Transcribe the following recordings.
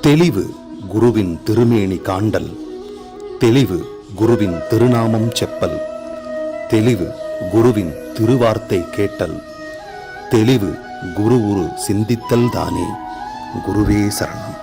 தெளிவு குருவின் திருமேனி காண்டல். தெளிவு குருவின் திருநாமம் செப்பல். தெளிவு குருவின் திருவார்த்தை கேட்டல். தெளிவு குரு உரு சிந்தித்தல் தானே குருவே சரணம்.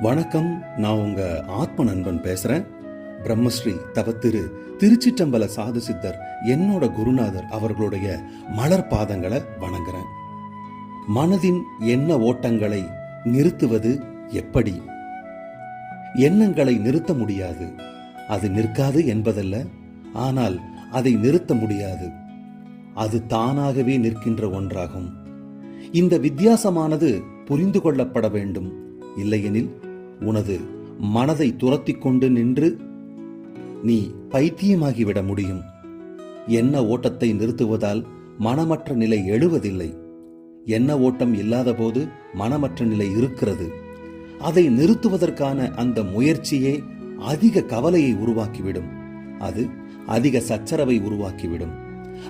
வணக்கம் நான் உங்க ஆத்ம நண்பன் பேசுறேன். பிரம்மஸ்ரீ தவத்திரு திருச்சிற்றம்பல சாது சித்தர் என்னோட குருநாதர் அவர்களுடைய மலர் பாதங்களை வணங்குறேன். மனதின் எண்ண ஓட்டங்களை நிறுத்துவது எப்படி? எண்ணங்களை நிறுத்த முடியாது. அது நிற்காது என்பதல்ல. ஆனால் அதை நிறுத்த முடியாது. அது தானாகவே நிற்கின்ற ஒன்றாகும். இந்த வித்தியாசமானது புரிந்து கொள்ளப்பட வேண்டும். இல்லையெனில் உனது மனதை துரத்தி கொண்டு நின்று நீ பைத்தியமாகிவிட முடியும். என்ன ஓட்டத்தை நிறுத்துவதால் மனமற்ற நிலை எழுவதில்லை. என்ன ஓட்டம் இல்லாதபோது மனமற்ற நிலை இருக்கிறது. அதை நிறுத்துவதற்கான அந்த முயற்சியே அதிக கவலையை உருவாக்கிவிடும். அது அதிக சச்சரவை உருவாக்கிவிடும்.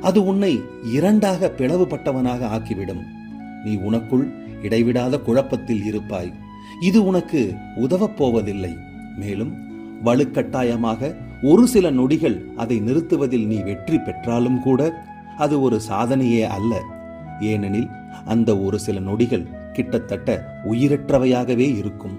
அது உன்னை இரண்டாக பிளவுபட்டவனாக ஆக்கிவிடும். நீ உனக்குள் இடைவிடாத குழப்பத்தில் இருப்பாய். இது உனக்கு உதவப் போவதில்லை. மேலும் வலுக்கட்டாயமாக ஒரு சில நொடிகள் அதை நிறுத்துவதில் நீ வெற்றி பெற்றாலும் கூட அது ஒரு சாதனையே அல்ல. ஏனெனில் அந்த ஒரு சில நொடிகள் கிட்டத்தட்ட உயிரற்றவையாகவே இருக்கும்.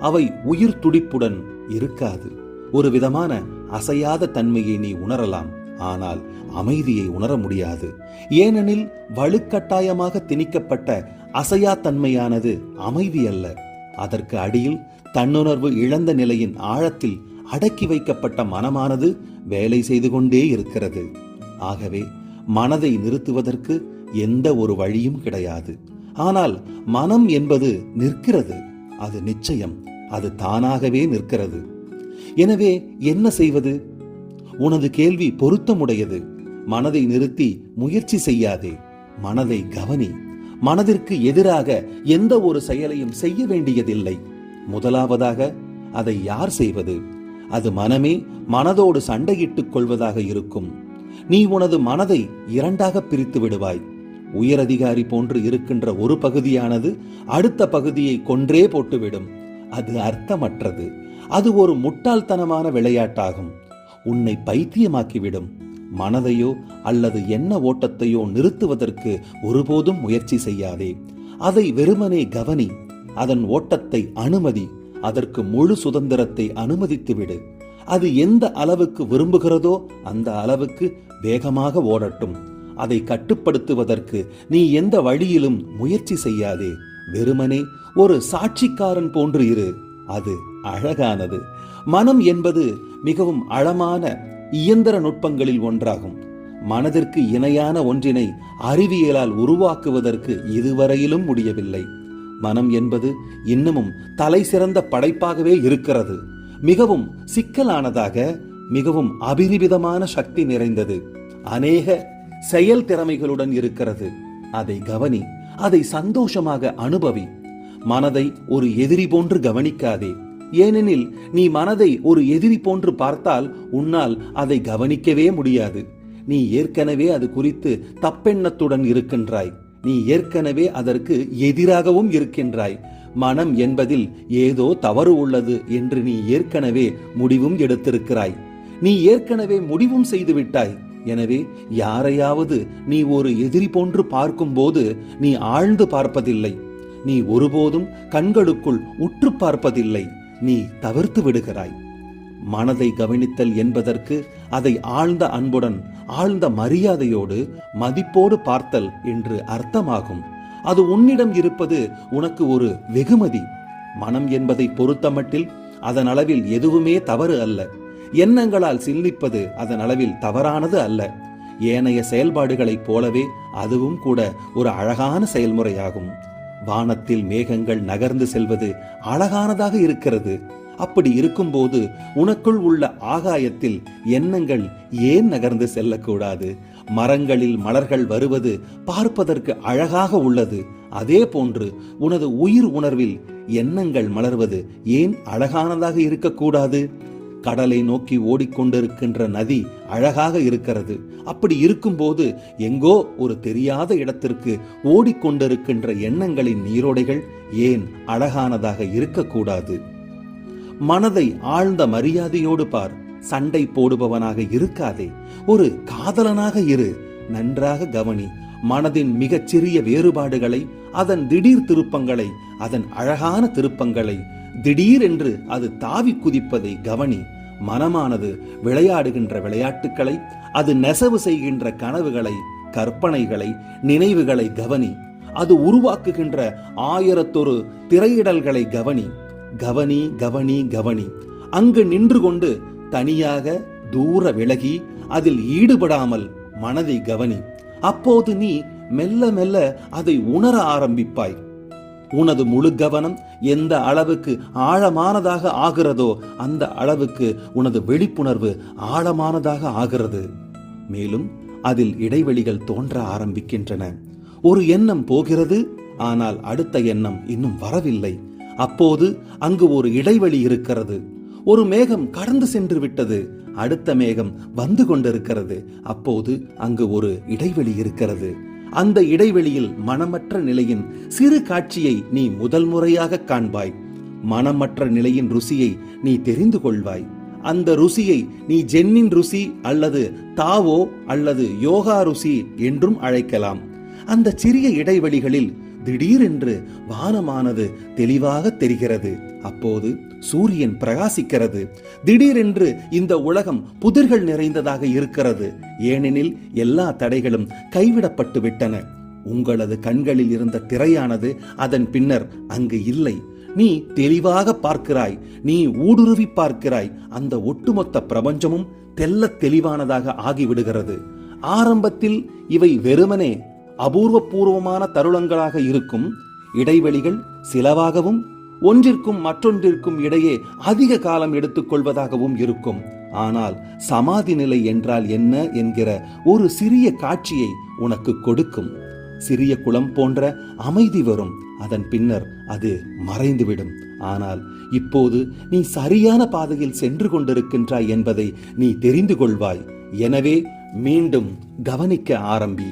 அவை உயிர் துடிப்புடன் இருக்காது. ஒரு விதமான அசையாத தன்மையை நீ உணரலாம். ஆனால் அமைதியை உணர முடியாது. ஏனெனில் வலுக்கட்டாயமாக திணிக்கப்பட்ட அசையா தன்மையானது அமைதி அல்ல. அதற்கு அடியில் தன்னுணர்வு இழந்த நிலையின் ஆழத்தில் அடக்கி வைக்கப்பட்ட மனமானது வேலை செய்து கொண்டே இருக்கிறது. ஆகவே மனதை நிறுத்துவதற்கு எந்த ஒரு வழியும் கிடையாது. ஆனால் மனம் என்பது நிற்கிறது. அது நிச்சயம். அது தானாகவே நிற்கிறது. எனவே என்ன செய்வது? உனது கேள்வி பொருத்தமுடையது. மனதை நிறுத்தி முயற்சி செய்யாதே. மனதை கவனி. மனதிற்கு எதிராக எந்த ஒரு செயலையும் செய்ய வேண்டியதில்லை. முதலாவதாக அதை யார் செய்வது? அது மனமே மனதோடு சண்டையிட்டுக் கொள்வதாக இருக்கும். நீ உனது மனதை இரண்டாக பிரித்து விடுவாய். உயரதிகாரி போன்று இருக்கின்ற ஒரு பகுதியானது அடுத்த பகுதியை கொன்றே போட்டுவிடும். அது அர்த்தமற்றது. அது ஒரு முட்டாள்தனமான விளையாட்டாகும். உன்னை பைத்தியமாக்கிவிடும். மனதையோ அல்லது என்ன ஓட்டத்தையோ நிறுத்துவதற்கு ஒருபோதும் முயற்சி செய்யாதே. அதை வெறுமனே கவனி. அதன் ஓட்டத்தை அனுமதி. அதற்கு முழு சுதந்திரத்தை அனுமதித்து விடு அது எந்த அளவுக்கு விரும்புகிறதோ அந்த அளவுக்கு வேகமாக ஓடட்டும். அதை கட்டுப்படுத்துவதற்கு நீ எந்த வழியிலும் முயற்சி செய்யாதே. வெறுமனே ஒரு சாட்சிக்காரன் போன்று இரு. அது அழகானது. மனம் என்பது மிகவும் அழமான இயந்திர நுட்பங்களில் ஒன்றாகும். மனதிற்கு இணையான ஒன்றினை அறிவியலால் உருவாக்குவதற்கு இதுவரையிலும் முடியவில்லை. மனம் என்பது இன்னமும் தலை சிறந்த படைப்பாகவே இருக்கிறது. மிகவும் சிக்கலானதாக மிகவும் அபிரிவிதமான சக்தி நிறைந்தது. அநேக செயல் திறமைகளுடன் இருக்கிறது. அதை கவனி அதை சந்தோஷமாக அனுபவி. மனதை ஒரு எதிரி போன்று கவனிக்காதே. ஏனெனில் நீ மனதை ஒரு எதிரி போன்று பார்த்தால் உன்னால் அதை கவனிக்கவே முடியாது. நீ ஏற்கனவே அது குறித்து தப்பெண்ணத்துடன் இருக்கின்றாய். நீ ஏற்கனவே அதற்கு எதிராகவும் இருக்கின்றாய். மனம் என்பதில் ஏதோ தவறு உள்ளது என்று நீ ஏற்கனவே முடிவும் எடுத்திருக்கிறாய். நீ ஏற்கனவே முடிவும் செய்துவிட்டாய் எனவே யாரையாவது நீ ஒரு எதிரி போன்று பார்க்கும்போது நீ ஆழ்ந்து பார்ப்பதில்லை. நீ ஒருபோதும் கண்களுக்குள் உற்று பார்ப்பதில்லை. நீ தவிர்த்து விடுகிறாய். மனதை கவனித்தல் என்பதற்கு அதை ஆழ்ந்த அன்புடன் ஆழ்ந்த மரியாதையோடு மதிப்போடு பார்த்தல் என்று அர்த்தமாகும். அது உன்னிடம் இருப்பது உனக்கு ஒரு வெகுமதி. மனம் என்பதை பொறுத்தமட்டில் அதன் அளவில் எதுவுமே தவறு அல்ல. எண்ணங்களால் சிந்திப்பது அதன் அளவில் தவறானது அல்ல. ஏனைய செயல்பாடுகளைப் போலவே அதுவும் கூட ஒரு அழகான செயல்முறையாகும். வானத்தில் மேகங்கள் நகர்ந்து செல்வது அழகானதாக இருக்கிறது. அப்படி இருக்கும்போது உனக்குள் உள்ள ஆகாயத்தில் எண்ணங்கள் ஏன் நகர்ந்து செல்லக்கூடாது? மரங்களில் மலர்கள் வருவது பார்ப்பதற்கு அழகாக உள்ளது. அதே போன்று உனது உயிர் உணர்வில் எண்ணங்கள் மலர்வது ஏன் அழகானதாக இருக்கக்கூடாது? கடலை நோக்கி ஓடிக்கொண்டிருக்கின்ற நதி அழகாக இருக்கிறது. அப்படி இருக்கும்போது எங்கோ ஒரு தெரியாத இடத்திற்கு ஓடிக்கொண்டிருக்கின்ற எண்ணங்களின் நீரோடைகள் ஏன் அழகானதாக இருக்கக்கூடாது? மனதை ஆழ்ந்த மரியாதையோடு பார். சண்டை போடுபவனாக இருக்காதே. ஒரு காதலனாக இரு. நன்றாக கவனி. மனதின் மிகச்சிறிய வேறுபாடுகளை அதன் திடீர் திருப்பங்களை அதன் அழகான திருப்பங்களை திடீரென்று அது தாவி குதிப்பதை கவனி. மனமானது விளையாடுகின்ற விளையாட்டுக்களை அது நெசவு செய்கின்ற கனவுகளை கற்பனைகளை நினைவுகளை கவனி. அது உருவாக்குகின்ற ஆயிரத்தொரு திரையிடல்களை கவனி. கவனி கவனி கவனி. அங்கு நின்று கொண்டு தனியாக தூர விலகி அதில் ஈடுபடாமல் மனதை கவனி. அப்போது நீ மெல்ல மெல்ல அதை உணர ஆரம்பிப்பாய். உனது முழு கவனம் எந்த அளவுக்கு ஆழமானதாக ஆகிறதோ அந்த அளவுக்கு உனது விழிப்புணர்வு ஆழமானதாக ஆகிறது. மேலும் அதில் இடைவெளிகள் தோன்ற ஆரம்பிக்கின்றன. ஒரு எண்ணம் போகிறது ஆனால் அடுத்த எண்ணம் இன்னும் வரவில்லை. அப்போது அங்கு ஒரு இடைவெளி இருக்கிறது. ஒரு மேகம் கடந்து சென்று விட்டது. அடுத்த மேகம் வந்து கொண்டிருக்கிறது. அப்போது அங்கு ஒரு இடைவெளி இருக்கிறது. அந்த இடைவெளியில் மனமற்ற நிலையின் சிறு காட்சியை நீ முதல் முறையாக காண்பாய். மனமற்ற நிலையின் ருசியை நீ தெரிந்து கொள்வாய். அந்த ருசியை நீ ஜென்னின் ருசி அல்லது தாவோ அல்லது யோகா ருசி என்றும் அழைக்கலாம். அந்த சிறிய இடைவெளிகளில் திடீரென்று வானமானது தெளிவாக தெரிகிறது. அப்போது சூரியன் பிரகாசிக்கிறது. திடீரென்று இந்த உலகம் புதிர்கள் நிறைந்ததாக இருக்கிறது. ஏனெனில் எல்லா தடைகளும் கைவிடப்பட்டு விட்டன. உங்களது கண்களில் இருந்த திரையானது அதன் பின்னர் அங்கு இல்லை. நீ தெளிவாக பார்க்கிறாய். நீ ஊடுருவி பார்க்கிறாய். அந்த ஒட்டுமொத்த பிரபஞ்சமும் தெல்ல தெளிவானதாக ஆகிவிடுகிறது. ஆரம்பத்தில் இவை வெறுமனே அபூர்வபூர்வமான தருணங்களாக இருக்கும். இடைவெளிகள் சிலவாகவும் ஒன்றிற்கும் மற்றொன்றிற்கும் இடையே அதிக காலம் எடுத்துக்கொள்வதாகவும் இருக்கும். ஆனால் சமாதி நிலை என்றால் என்ன என்கிற ஒரு சிறிய காட்சியை உனக்கு கொடுக்கும். சிறிய குளம் போன்ற அமைதி வரும். அதன் பின்னர் அது மறைந்துவிடும். ஆனால் இப்போது நீ சரியான பாதையில் சென்று கொண்டிருக்கின்றாய் என்பதை நீ தெரிந்து கொள்வாய். எனவே மீண்டும் கவனிக்க ஆரம்பி.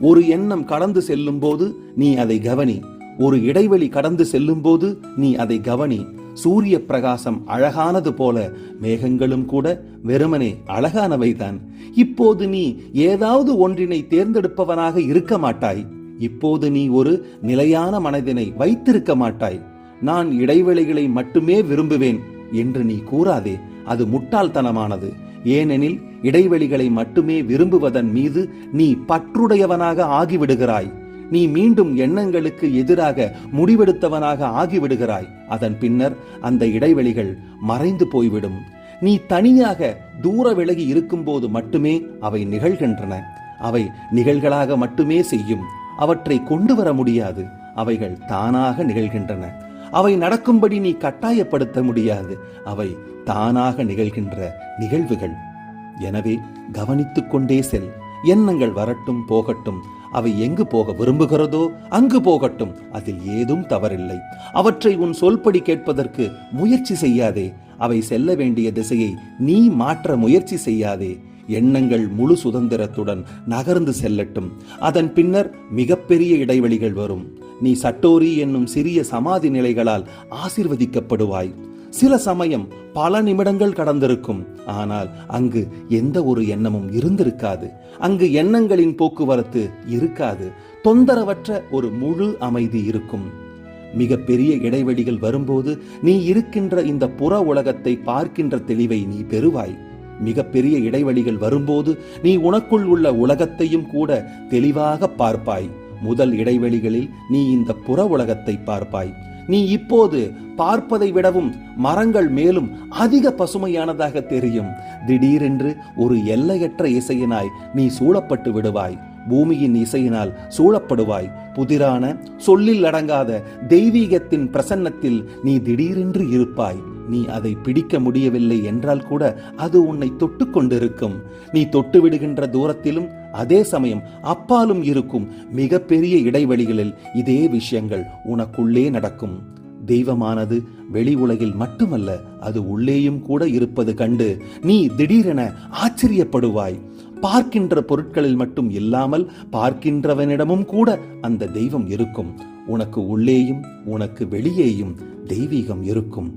ஒரு எண்ணம் கடந்து செல்லும் போது நீ அதை கவனி. ஒரு இடைவெளி கடந்து செல்லும் போது நீ அதை கவனி. சூரிய பிரகாசம் அழகானது போல மேகங்களும் கூட வெறுமனே அழகானவைதான். இப்போது நீ ஏதாவது ஒன்றினை தேர்ந்தெடுப்பவனாக இருக்க மாட்டாய். இப்போது நீ ஒரு நிலையான மனதினை வைத்திருக்க மாட்டாய். நான் இடைவெளிகளை மட்டுமே விரும்புவேன். என்று நீ கூறாதே அது முட்டாள்தனமானது. ஏனெனில் இடைவெளிகளை மட்டுமே விரும்புவதன் மீது நீ பற்றுடையவனாக ஆகிவிடுகிறாய். நீ மீண்டும் எண்ணங்களுக்கு எதிராக முடிவெடுத்தவனாக ஆகிவிடுகிறாய். அதன் பின்னர் அந்த இடைவெளிகள் மறைந்து போய்விடும். நீ தனியாக தூர விலகி இருக்கும்போது மட்டுமே அவை நிகழ்கின்றன. அவை நிகழ்களாக மட்டுமே செய்யும். அவற்றை கொண்டு வர முடியாது. அவைகள் தானாக நிகழ்கின்றன. அவை நடக்கும்படி நீ கட்டாயப்படுத்த முடியாது. அவை தானாக நிகழ்கின்ற நிகழ்வுகள். எனவே கவனித்துக் கொண்டே செல். எண்ணங்கள் வரட்டும் போகட்டும். அவை எங்கு போக விரும்புகிறதோ அங்கு போகட்டும். அதில் ஏதும் தவறில்லை. அவற்றை உன் சொல்படி கேட்பதற்கு முயற்சி செய்யாதே. அவை செல்ல வேண்டிய திசையை நீ மாற்ற முயற்சி செய்யாதே. எண்ணங்கள் முழு சுதந்திரத்துடன் நகர்ந்து செல்லட்டும். அதன் பின்னர் மிகப்பெரிய இடைவெளிகள் வரும். நீ சட்டோரி என்னும் சிறிய சமாதி நிலைகளால் ஆசிர்வதிக்கப்படுவாய். சில சமயம் பல நிமிடங்கள் கடந்திருக்கும். ஆனால் அங்கு எந்த ஒரு எண்ணமும் இருந்திருக்காது. அங்கு எண்ணங்களின் போக்குவரத்து இருக்காது. தொந்தரவற்ற ஒரு முழு அமைதி இருக்கும். மிக பெரிய இடைவெளிகள் வரும்போது நீ இருக்கின்ற இந்த புற உலகத்தை பார்க்கின்ற தெளிவை நீ பெறுவாய். மிக பெரிய இடைவெளிகள் வரும்போது நீ உனக்குள் உள்ள உலகத்தையும் கூட தெளிவாக பார்ப்பாய். முதல் இடைவெளிகளில் நீ இந்த புற உலகத்தை பார்ப்பாய். நீ இப்போது பார்ப்பதை விடவும் மரங்கள் மேலும் அதிக பசுமையானதாக தெரியும். திடீரென்று ஒரு எல்லையற்ற இசையினாய் நீ சூழப்பட்டு விடுவாய். பூமியின் இசையினால் சூழப்படுவாய். புதிரான சொல்லில் அடங்காத தெய்வீகத்தின் பிரசன்னத்தில் நீ திடீரென்று இருப்பாய். நீ அதை பிடிக்க முடியவில்லை என்றால் கூட அது உன்னை தொட்டு கொண்டிருக்கும். நீ தொட்டு விடுகின்ற தூரத்திலும் அதே சமயம் அப்பாலும் இருக்கும் மிகப்பெரிய இடைவெளிகளில் இதே விஷயங்கள் உனக்குள்ளே நடக்கும். தெய்வமானது வெளி உலகில் மட்டுமல்ல அது உள்ளேயும் கூட இருப்பது கண்டு நீ திடீரென ஆச்சரியப்படுவாய். பார்க்கின்ற பொருட்களில் மட்டும் இல்லாமல் பார்க்கின்றவனிடமும் கூட அந்த தெய்வம் இருக்கும். உனக்கு உள்ளேயும் உனக்கு வெளியேயும் தெய்வீகம் இருக்கும்.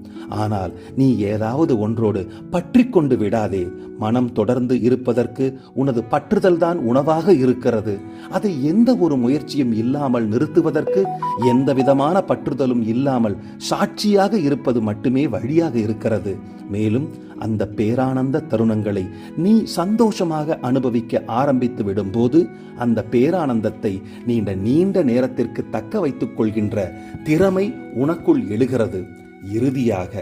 ஆனால் நீ ஏதாவது ஒன்றோடு பற்றி கொண்டு விடாதே. மனம் தொடர்ந்து இருப்பதற்கு உனது பற்றுதல்தான் உணவாக இருக்கிறது. அதை எந்த ஒரு முயற்சியும் இல்லாமல் நிறுத்துவதற்கு எந்த விதமான பற்றுதலும் இல்லாமல் சாட்சியாக இருப்பது மட்டுமே வழியாக இருக்கிறது. மேலும் அந்த பேரானந்த தருணங்களை நீ சந்தோஷமாக அனுபவிக்க ஆரம்பித்து விடும்போது அந்த பேரானந்தத்தை நீண்ட நீண்ட நேரத்திற்கு தக்க வைத்து வைத்துக் கொள்கின்ற திறமை உனக்குள் எழுகிறது. இறுதியாக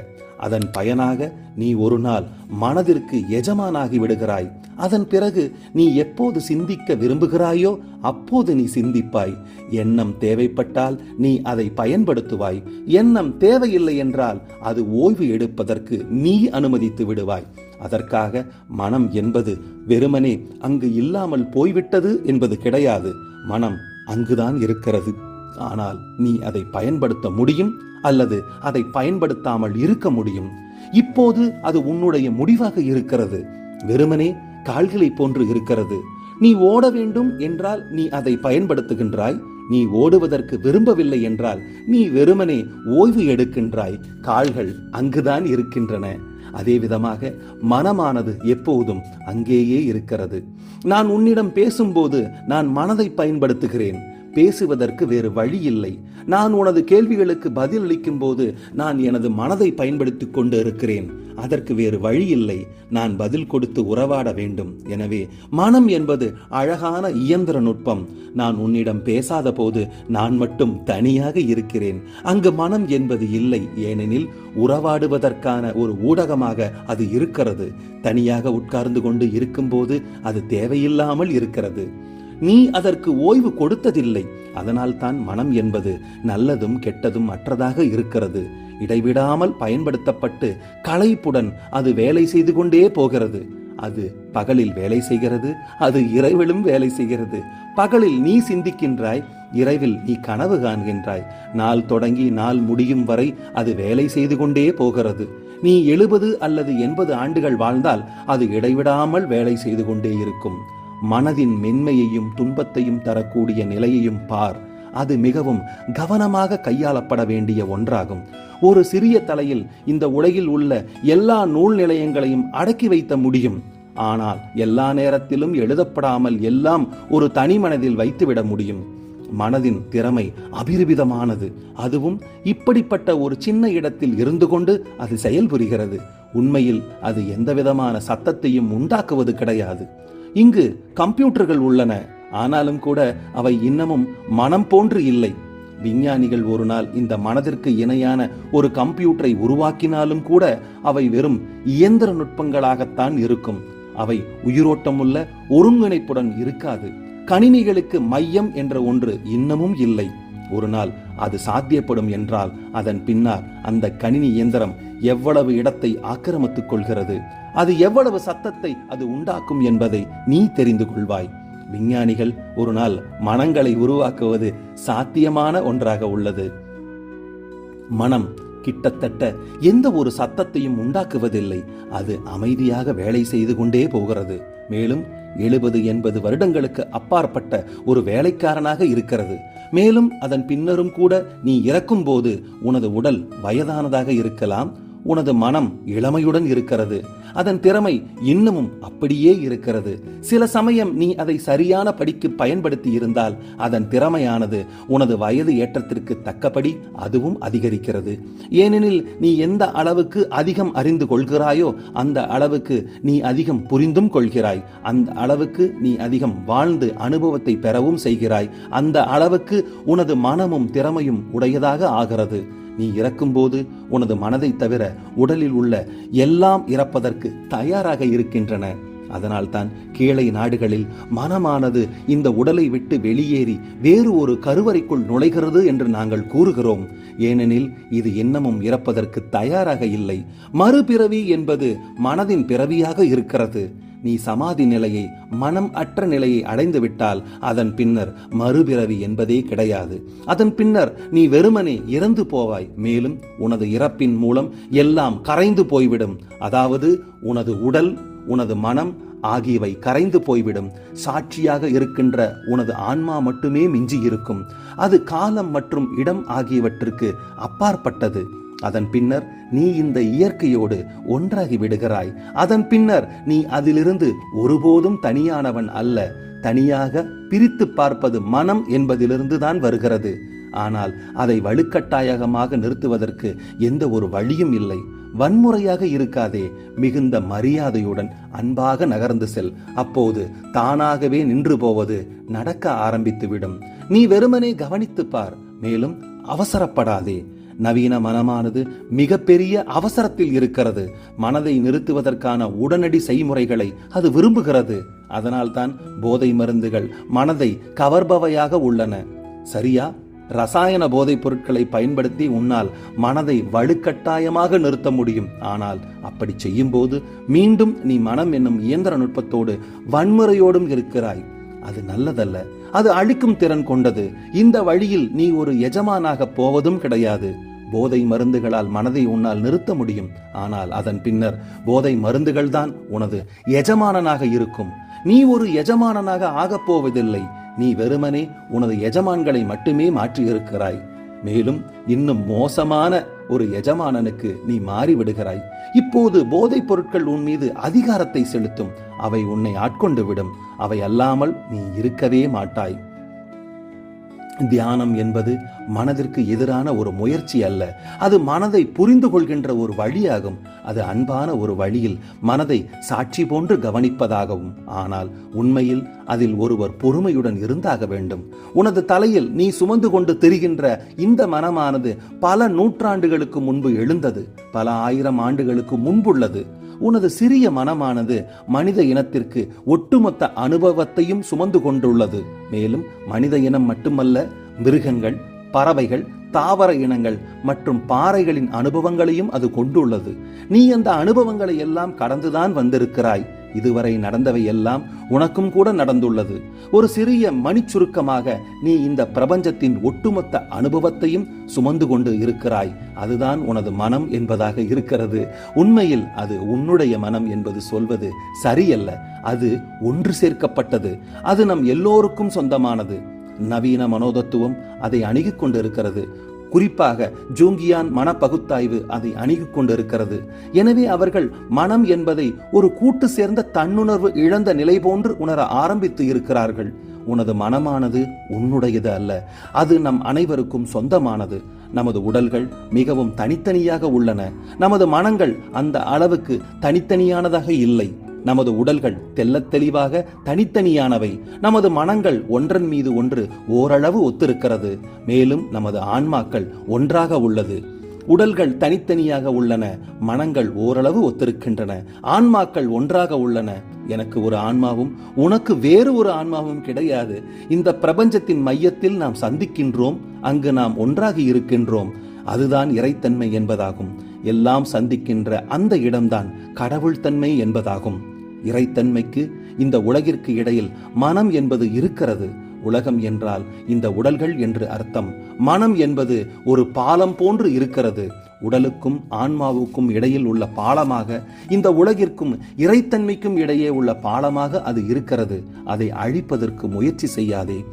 அதன் பயனாக நீ ஒரு நாள் மனதிற்கு எஜமானாகி விடுகிறாய். அதன் பிறகு நீ எப்போது சிந்திக்க விரும்புகிறாயோ அப்போது நீ சிந்திப்பாய். எண்ணம் தேவைப்பட்டால் நீ அதை பயன்படுத்துவாய். எண்ணம் தேவையில்லை என்றால் அது ஓய்வு எடுப்பதற்கு நீ அனுமதித்து விடுவாய். அதற்காக மனம் என்பது வெறுமனே அங்கு இல்லாமல் போய்விட்டது என்பது கிடையாது. மனம் அங்குதான் இருக்கிறது. ஆனால் நீ அதை பயன்படுத்த முடியும் அல்லது அதை பயன்படுத்தாமல் இருக்க முடியும். இப்போது அது உன்னுடைய முடிவாக இருக்கிறது. வெறுமனே கால்களை போன்று இருக்கிறது. நீ ஓட வேண்டும் என்றால் நீ அதை பயன்படுத்துகின்றாய். நீ ஓடுவதற்கு விரும்பவில்லை என்றால் நீ வெறுமனே ஓய்வு எடுக்கின்றாய். கால்கள் அங்குதான் இருக்கின்றன. அதே விதமாக மனமானது எப்போதும் அங்கேயே இருக்கிறது. நான் உன்னிடம் பேசும்போது நான் மனதை பயன்படுத்துகிறேன். பேசுவதற்கு வேறு வழி இல்லை நான் உனது கேள்விகளுக்கு பதிலளிக்கும் போது நான் எனது மனதை பயன்படுத்திக் கொண்டு இருக்கிறேன். அதற்கு வேறு வழி இல்லை நான் பதில் கொடுத்து உறவாட வேண்டும். எனவே மனம் என்பது அழகான இயந்திர நுட்பம். நான் உன்னிடம் பேசாத போது நான் மட்டும் தனியாக இருக்கிறேன். அங்கு மனம் என்பது இல்லை. ஏனெனில் உறவாடுவதற்கான ஒரு ஊடகமாக அது இருக்கிறது. தனியாக உட்கார்ந்து கொண்டு இருக்கும்போது அது தேவையில்லாமல் இருக்கிறது. நீ அதற்கு ஓய்வு கொடுத்ததில்லை. அதனால் தான் மனம் என்பது நல்லதும் கெட்டதும் அற்றதாக இருக்கிறது. இடைவிடாமல் பயன்படுத்தப்பட்டு களைப்புடன் அது வேலை செய்து கொண்டே போகிறது. அது பகலில் வேலை செய்கிறது அது இரவிலும் வேலை செய்கிறது. பகலில் நீ சிந்திக்கின்றாய் இரவில் நீ கனவு காண்கின்றாய். நாள் தொடங்கி நாள் முடியும் வரை அது வேலை செய்து கொண்டே போகிறது. நீ எழுபது அல்லது எண்பது ஆண்டுகள் வாழ்ந்தால் அது இடைவிடாமல் வேலை செய்து கொண்டே இருக்கும். மனதின் மென்மையையும் துன்பத்தையும் தரக்கூடிய நிலையையும் பார். அது மிகவும் கவனமாக கையாளப்பட வேண்டிய ஒன்றாகும். ஒரு சிறிய தலையில் இந்த உலகில் உள்ள எல்லா நூல் நிலையங்களையும் அடக்கி வைத்த முடியும். ஆனால் எல்லா நேரத்திலும் எழுதப்படாமல் எல்லாம் ஒரு தனி மனதில் வைத்துவிட முடியும். மனதின் திறமை அபிரிவிதமானது. அதுவும் இப்படிப்பட்ட ஒரு சின்ன இடத்தில் இருந்து கொண்டு அது செயல்புரிகிறது. உண்மையில் அது எந்தவிதமான சத்தத்தையும் உண்டாக்குவது கிடையாது. இங்கு கம்ப்யூட்டர்கள் உள்ளன. ஆனாலும் கூட அவை இன்னமும் மனம் போன்று இல்லை. விஞ்ஞானிகள் ஒரு நாள் இந்த மனதிற்கு இணையான ஒரு கம்ப்யூட்டரை உருவாக்கினாலும் கூட அவை வெறும் இயந்திர நுட்பங்களாகத்தான் இருக்கும். அவை உயிரோட்டமுள்ள ஒருங்கிணைப்புடன் இருக்காது. கணினிகளுக்கு மையம் என்ற ஒன்று இன்னமும் இல்லை. ஒரு நாள் அது சாத்தியப்படும் என்றால் அதன் பின்னால் அந்த கணினி இயந்திரம் எவ்வளவு இடத்தை ஆக்கிரமித்துக் கொள்கிறது? அது எவ்வளவு சத்தத்தை அது உண்டாக்கும் என்பதை நீ தெரிந்து கொள்வாய். விஞ்ஞானிகள் ஒரு நாள் மனங்களை உருவாக்குவது சாத்தியமான ஒன்றாக உள்ளது. மனம் கிட்டத்தட்ட எந்த ஒரு சத்தத்தையும் உண்டாக்குவதில்லை. அது அமைதியாக வேலை செய்து கொண்டே போகிறது. மேலும் எழுபது எண்பது வருடங்களுக்கு அப்பாற்பட்ட ஒரு வேலைக்காரனாக இருக்கிறது. மேலும் அதன் பின்னரும் கூட நீ இறக்கும்போது உனது உடல் வயதானதாக இருக்கலாம். உனது மனம் இளமையுடன் இருக்கிறது. அதன் திறமை இன்னமும் அப்படியே இருக்கிறது. சில சமயம் நீ அதை சரியான படிக்கு பயன்படுத்தி இருந்தால் அதன் திறமையானது உனது வயது ஏற்றத்திற்கு தக்கபடி அதுவும் அதிகரிக்கிறது. ஏனெனில் நீ எந்த அளவுக்கு அதிகம் அறிந்து கொள்கிறாயோ அந்த அளவுக்கு நீ அதிகம் புரிந்தும் கொள்கிறாய். அந்த அளவுக்கு நீ அதிகம் வாழ்ந்து அனுபவத்தை பெறவும் செய்கிறாய். அந்த அளவுக்கு உனது மனமும் திறமையும் உடையதாக ஆகிறது. நீ இறக்கும்போது உனது மனதை தவிர உடலில் உள்ள எல்லாம் இறப்பதற்கு தயாராக இருக்கின்றன. அதனால்தான் கீழை நாடுகளில் மனமானது இந்த உடலை விட்டு வெளியேறி வேறு ஒரு கருவறைக்குள் நுழைகிறது என்று நாங்கள் கூறுகிறோம். ஏனெனில் இது இன்னமும் இறப்பதற்கு தயாராக இல்லை. மறுபிறவி என்பது மனதின் பிறவியாக இருக்கிறது. நீ சமாதி நிலையை மனம் அற்ற நிலையை அடைந்துவிட்டால் அதன் பின்னர் மறுபிறவி என்பதே கிடையாது. அதன் பின்னர் நீ வெறுமனே இறந்து போவாய். மேலும் உனது இறப்பின் மூலம் எல்லாம் கரைந்து போய்விடும். அதாவது உனது உடல் உனது மனம் ஆகியவை கரைந்து போய்விடும். சாட்சியாக இருக்கின்ற உனது ஆன்மா மட்டுமே மிஞ்சி இருக்கும் அது காலம் மற்றும் இடம் ஆகியவற்றுக்கு அப்பாற்பட்டது. அதன் பின்னர் நீ இந்த இயற்கையோடு ஒன்றாகி விடுகிறாய். அதன் பின்னர் நீ அதிலிருந்து ஒருபோதும் தனியானவன் அல்ல. தனியாக பிரித்து பார்ப்பது மனம் என்பதிலிருந்து தான் வருகிறது. ஆனால் அதை வலுக்கட்டாயகமாக நிறுத்துவதற்கு எந்த ஒரு வழியும் இல்லை. வன்முறையாக இருக்காதே மிகுந்த மரியாதையுடன் அன்பாக நகர்ந்து செல். அப்போது தானாகவே நின்று போவது நடக்க ஆரம்பித்துவிடும். நீ வெறுமனே கவனித்துப் பார் மேலும் அவசரப்படாதே. நவீன மனமானது மிகப்பெரிய அவசரத்தில் இருக்கிறது. மனதை நிறுத்துவதற்கான உடனடி செய்முறைகளை அது விரும்புகிறது. அதனால்தான் போதை மருந்துகள் மனதை கவர்பவையாக உள்ளன. சரியா? ரசாயன போதைப் பொருட்களை பயன்படுத்தி உன்னால் மனதை வலுக்கட்டாயமாக நிறுத்த முடியும். ஆனால் அப்படி செய்யும்போது மீண்டும் நீ மனம் என்னும் இயந்திர நுட்பத்தோடு வன்முறையோடும் இருக்கிறாய். அது நல்லதல்ல. அது அழிக்கும் திறன் கொண்டது. இந்த வழியில் நீ ஒரு எஜமானாக போவதும் கிடையாது. போதை மருந்துகளால் மனதை உன்னால் நிறுத்த முடியும். ஆனால் அதன் பின்னர் போதை மருந்துகள்தான் உனது எஜமானனாக இருக்கும். நீ ஒரு எஜமானனாக ஆகப் போவதில்லை. நீ வெறுமனே உனது எஜமான்களை மட்டுமே மாற்றியிருக்கிறாய். மேலும் இன்னும் மோசமான ஒரு எஜமானனுக்கு நீ மாறிவிடுகிறாய். இப்போது போதைப் பொருட்கள் உன் மீது அதிகாரத்தை செலுத்தும். அவை உன்னை ஆட்கொண்டு விடும் அவை அல்லாமல் நீ இருக்கவே மாட்டாய். தியானம் என்பது மனதிற்கு எதிரான ஒரு முயற்சி அல்ல. அது மனதை புரிந்து கொள்கின்ற ஒரு வழியாகும். அது அன்பான ஒரு வழியில் மனதை சாட்சி போன்று கவனிப்பதாகவும் ஆனால் உண்மையில் அதில் ஒருவர் பொறுமையுடன் இருந்தாக வேண்டும். உனது தலையில் நீ சுமந்து கொண்டு திரிகின்ற இந்த மனமானது பல நூற்றாண்டுகளுக்கு முன்பு எழுந்தது. பல ஆயிரம் ஆண்டுகளுக்கு முன்புள்ளது. உனது சிறிய மனமானது மனித இனத்திற்கு ஒட்டுமொத்த அனுபவத்தையும் சுமந்து கொண்டுள்ளது. மேலும் மனித இனம் மட்டுமல்ல மிருகங்கள் பறவைகள் தாவர இனங்கள் மற்றும் பாறைகளின் அனுபவங்களையும் அது கொண்டுள்ளது. நீ அந்த அனுபவங்களை எல்லாம் கடந்துதான் வந்திருக்கிறாய். இதுவரை நடந்தவை எல்லாம் உனக்கும் கூட நடந்துள்ளது. ஒரு சிறிய மணிச்சுருக்கமாக நீ இந்த பிரபஞ்சத்தின் ஒட்டுமொத்த அனுபவத்தையும் சுமந்து கொண்டு இருக்கிறாய். அதுதான் உனது மனம் என்பதாக இருக்கிறது. உண்மையில் அது உன்னுடைய மனம் என்பது சொல்வது சரியல்ல. அது ஒன்று சேர்க்கப்பட்டது. அது நம் எல்லோருக்கும் சொந்தமானது. நவீன மனோதத்துவம் அதை அணுகிக் கொண்டிருக்கிறது. குறிப்பாக ஜூங்கியான் மனப்பகுத்தாய்வு அதை அணுகிக் கொண்டிருக்கிறது. எனவே அவர்கள் மனம் என்பதை ஒரு கூட்டு சேர்ந்த தன்னுணர்வு இழந்த நிலை போன்று உணர ஆரம்பித்து இருக்கிறார்கள். உனது மனமானது உன்னுடையது அல்ல. அது நம் அனைவருக்கும் சொந்தமானது. நமது உடல்கள் மிகவும் தனித்தனியாக உள்ளன. நமது மனங்கள் அந்த அளவுக்கு தனித்தனியானதாக இல்லை. நமது உடல்கள் தெள்ளத் தெளிவாக தனித்தனியானவை. நமது மனங்கள் ஒன்றன் மீது ஒன்று ஓரளவு ஒத்திருக்கிறது. மேலும் நமது ஆன்மாக்கள் ஒன்றாக உள்ளது. உடல்கள் தனித்தனியாக உள்ளன. மனங்கள் ஓரளவு ஒத்திருக்கின்றன. ஆன்மாக்கள் ஒன்றாக உள்ளன. எனக்கு ஒரு ஆன்மாவும் உனக்கு வேறு ஒரு ஆன்மாவும் கிடையாது. இந்த பிரபஞ்சத்தின் மையத்தில் நாம் சந்திக்கின்றோம். அங்கு நாம் ஒன்றாகி இருக்கின்றோம். அதுதான் இறைத்தன்மை என்பதாகும். எல்லாம் சந்திக்கின்ற அந்த இடம்தான் கடவுள் தன்மை என்பதாகும். இறைத்தன்மைக்கு இந்த உலகிற்கு இடையில் மனம் என்பது இருக்கிறது. உலகம் என்றால் இந்த உடல்கள் என்று அர்த்தம். மனம் என்பது ஒரு பாலம் போன்று இருக்கிறது. உடலுக்கும் ஆன்மாவுக்கும் இடையில் உள்ள பாலமாக இந்த உலகிற்கும் இறைத்தன்மைக்கும் இடையே உள்ள பாலமாக அது இருக்கிறது. அதை அழிப்பதற்கு முயற்சி செய்யாதே.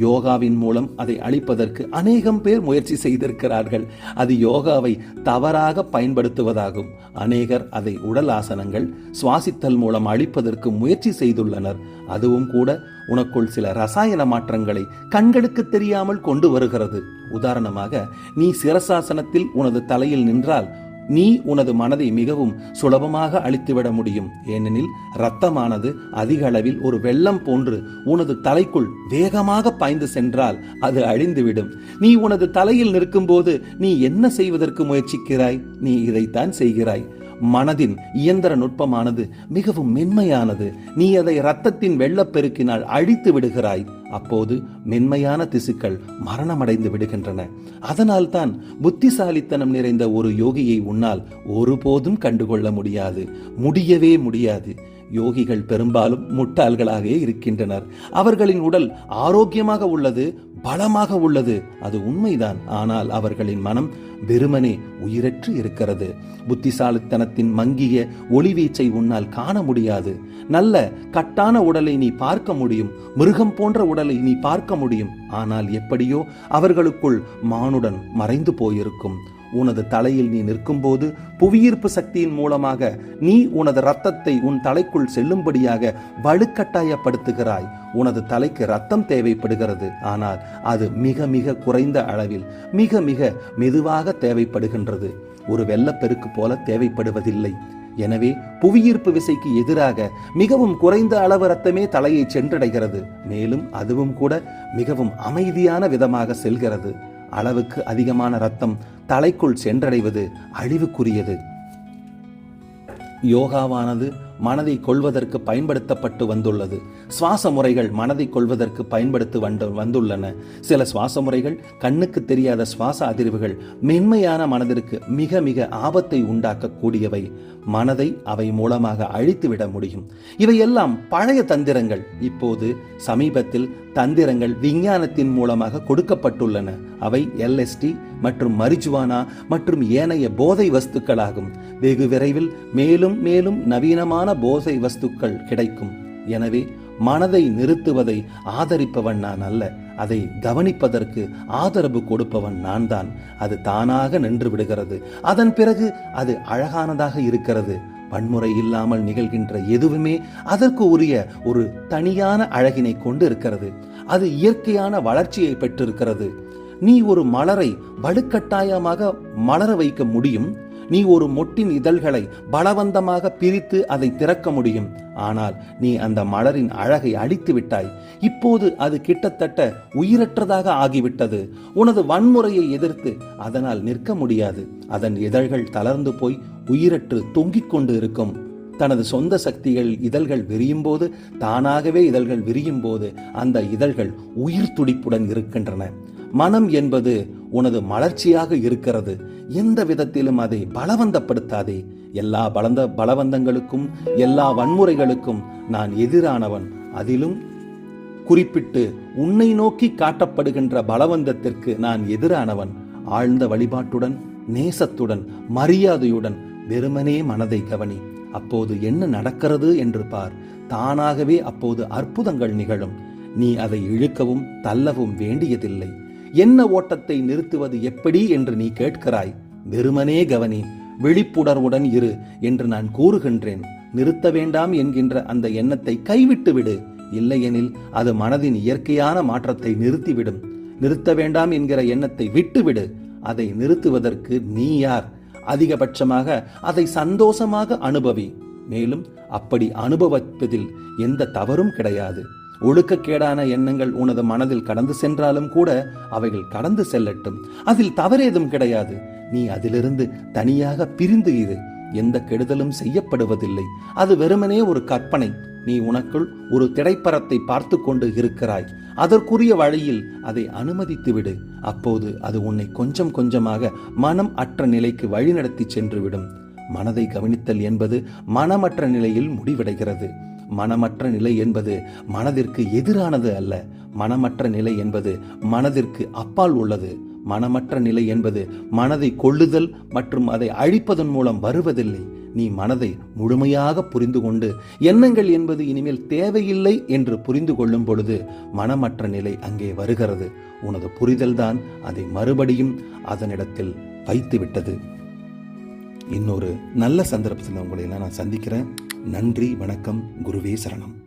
யோகாவின் மூலம் அதை அழிப்பதற்கு அநேகம் பேர் முயற்சி செய்திருக்கிறார்கள். அது யோகாவை தவறாக பயன்படுத்துவதாகும். அநேகர் அதை உடல் ஆசனங்கள் சுவாசித்தல் மூலம் அழிப்பதற்கு முயற்சி செய்துள்ளனர். அதுவும் கூட உனக்குள் சில ரசாயன மாற்றங்களை கண்களுக்கு தெரியாமல் கொண்டு வருகிறது. உதாரணமாக நீ சிரசாசனத்தில் உனது தலையில் நின்றால் நீ உனது மனதை மிகவும் சுலபமாக அழித்துவிட முடியும். ஏனெனில் இரத்தமானது அதிக அளவில் ஒரு வெள்ளம் போன்று உனது தலைக்குள் வேகமாக பாய்ந்து சென்றால் அது அழிந்துவிடும். நீ உனது தலையில் நிற்கும்போது நீ என்ன செய்வதற்கு முயற்சிக்கிறாய்? நீ இதைத்தான் செய்கிறாய். மனதின் இயந்திர நுட்பமானது மிகவும் மென்மையானது. நீ அதை இரத்தத்தின் வெள்ளப்பெருக்கினால் அழித்து விடுகிறாய். அப்போது மென்மையான திசுக்கள் மரணமடைந்து விடுகின்றன. அதனால்தான் புத்திசாலித்தனம் நிறைந்த ஒரு யோகியை உன்னால் ஒருபோதும் கண்டுகொள்ள முடியாது. முடியவே முடியாது. யோகிகள் பெரும்பாலும் முட்டாள்களாக இருக்கின்றனர். அவர்களின் உடல் ஆரோக்கியமாக உள்ளது பலமாக உள்ளது. அது உண்மைதான். ஆனால் அவர்களின் மனம் வெறுமனே உயிரற்று இருக்கிறது. புத்திசாலித்தனத்தின் மங்கிய ஒளிவீச்சை உன்னால் காண முடியாது. நல்ல கட்டான உடலை நீ பார்க்க முடியும். மிருகம் போன்ற உடலை நீ பார்க்க முடியும். ஆனால் எப்படியோ அவர்களுக்குள் மானுடன் மறைந்து போயிருக்கும். உனது தலையில் நீ நிற்கும்போது புவியீர்ப்பு சக்தியின் மூலமாக நீ உனது ரத்தத்தை உன் தலைக்குள் செல்லும்படியாக வலுக்கட்டாயப்படுத்துகிறாய். உனது தலைக்கு ரத்தம் தேவைப்படுகிறது. ஆனால் அது மிக மிக குறைந்த அளவில் மிக மிக மெதுவாக தேவைப்படுகின்றது. ஒரு வெள்ளப்பெருக்கு போல தேவைப்படுவதில்லை. எனவே புவியீர்ப்பு விசைக்கு எதிராக மிகவும் குறைந்த அளவு ரத்தமே தலையை சென்றடைகிறது. மேலும் அதுவும் கூட மிகவும் அமைதியான விதமாக செல்கிறது. அளவுக்கு அதிகமான ரத்தம் தலைக்குள் சென்றடைவது அழிவுக்குரியது. யோகாவானது மனதை கொள்வதற்கு பயன்படுத்தப்பட்டு வந்துள்ளது. சுவாச முறைகள் மனதை கொள்வதற்கு பயன்படுத்தி வந்து வந்துள்ளன. சில சுவாச முறைகள் கண்ணுக்கு தெரியாத சுவாச அதிர்வுகள் மென்மையான மனதிற்கு மிக மிக ஆபத்தை உண்டாக்கக்கூடியவை. மனதை அவை மூலமாக அழித்துவிட முடியும். இவையெல்லாம் பழைய தந்திரங்கள். இப்போது சமீபத்தில் தந்திரங்கள் விஞ்ஞானத்தின் மூலமாக கொடுக்கப்பட்டுள்ளன. அவை எல்எஸ்டி மற்றும் மரிஜுவானா மற்றும் ஏனைய போதை வஸ்துக்களாகும். வெகு விரைவில் மேலும் மேலும் நவீனமான போதை வஸ்துக்கள் கிடைக்கும். எனவே மனதை நிறுத்துவதை ஆதரிப்பவன் நான் அல்ல. அதை கவனிப்பதற்கு ஆதரவு கொடுப்பவன் நான் தான் அது தானாக நின்று விடுகிறது. அதன் பிறகு அது அழகானதாக இருக்கிறது. வன்முறை இல்லாமல் நிகழ்கின்ற எதுவுமே அதற்கு உரிய ஒரு தனியான அழகினை கொண்டு இருக்கிறது. அது இயற்கையான வளர்ச்சியை பெற்றிருக்கிறது. நீ ஒரு மலரை வலுக்கட்டாயமாக மலர வைக்க முடியும். நீ ஒரு மொட்டின் இதழ்களை பலவந்தமாக பிரித்து அதை திறக்க முடியும். ஆனால் நீ அந்த மலரின் அழகை அழித்து விட்டாய். இப்போது அது கிட்டத்தட்ட உயிரற்றதாக ஆகிவிட்டது. உனது வன்முறையை எதிர்த்து அதனால் நிற்க முடியாது. அதன் இதழ்கள் தளர்ந்து போய் உயிரற்று தொங்கிக் கொண்டு இருக்கும். தனது சொந்த சக்திகள் இதழ்கள் விரியும் போது தானாகவே இதழ்கள் விரியும் போது அந்த இதழ்கள் உயிர் துடிப்புடன் இருக்கின்றன. மனம் என்பது உனது மலர்ச்சியாக இருக்கிறது. எந்த விதத்திலும் அதை பலவந்தப்படுத்தாதே. எல்லா பலந்த பலவந்தங்களுக்கும் எல்லா வன்முறைகளுக்கும் நான் எதிரானவன். அதிலும் குறிப்பிட்டு உன்னை நோக்கி காட்டப்படுகின்ற பலவந்தத்திற்கு நான் எதிரானவன். ஆழ்ந்த வழிபாட்டுடன் நேசத்துடன் மரியாதையுடன் வெறுமனே மனதை கவனி. அப்போது என்ன நடக்கிறது என்று பார். தானாகவே அப்போது அற்புதங்கள் நிகழும். நீ அதை இழுக்கவும் தள்ளவும் வேண்டியதில்லை. என்ன ஓட்டத்தை நிறுத்துவது எப்படி என்று நீ கேட்கிறாய்? வெறுமனே கவனி விழிப்புணர்வுடன் இரு என்று நான் கூறுகின்றேன். நிறுத்த வேண்டாம் என்கின்ற அந்த எண்ணத்தை கைவிட்டு விடு. இல்லையெனில் அது மனதின் இயற்கையான மாற்றத்தை நிறுத்திவிடும். நிறுத்த வேண்டாம் என்கிற எண்ணத்தை விட்டுவிடு அதை நிறுத்துவதற்கு நீ யார்? அதிகபட்சமாக அதை சந்தோஷமாக அனுபவி. மேலும் அப்படி அனுபவிப்பதில் எந்த தவறும் கிடையாது. ஒழுக்கக்கேடான எண்ணங்கள் உனது மனதில் கடந்து சென்றாலும் கூட அவைகள் கடந்து செல்லட்டும். அதில் தவறேதும் கிடையாது. நீ அதிலிருந்து தனியாக பிரிந்து இரு. எந்த கெடுதலும் செய்யப்படுவதில்லை. அது வெறுமனே ஒரு கற்பனை. நீ உனக்குள் ஒரு திரைப்படத்தை பார்த்து கொண்டு இருக்கிறாய். அதற்குரிய வழியில் அதை அனுமதித்து விடு. அப்போது அது உன்னை கொஞ்சம் கொஞ்சமாக மனம் அற்ற நிலைக்கு வழிநடத்தி சென்றுவிடும் மனதை கவனித்தல் என்பது மனமற்ற நிலையில் முடிவடைகிறது. மனமற்ற நிலை என்பது மனதிற்கு எதிரானது அல்ல. மனமற்ற நிலை என்பது மனதிற்கு அப்பால் உள்ளது. மனமற்ற நிலை என்பது மனதை கொள்ளுதல் மற்றும் அதை அழிப்பதன் மூலம் வருவதில்லை. நீ மனதை முழுமையாக புரிந்து கொண்டு எண்ணங்கள் என்பது இனிமேல் தேவையில்லை என்று புரிந்து கொள்ளும் பொழுது மனமற்ற நிலை அங்கே வருகிறது. உனது புரிதல்தான் அதை மறுபடியும் அதனிடத்தில் வைத்து விட்டது இன்னொரு நல்ல சந்தர்ப்பத்தில் உங்களை நான் சந்திக்கிறேன். நன்றி வணக்கம் குருவே சரணம்.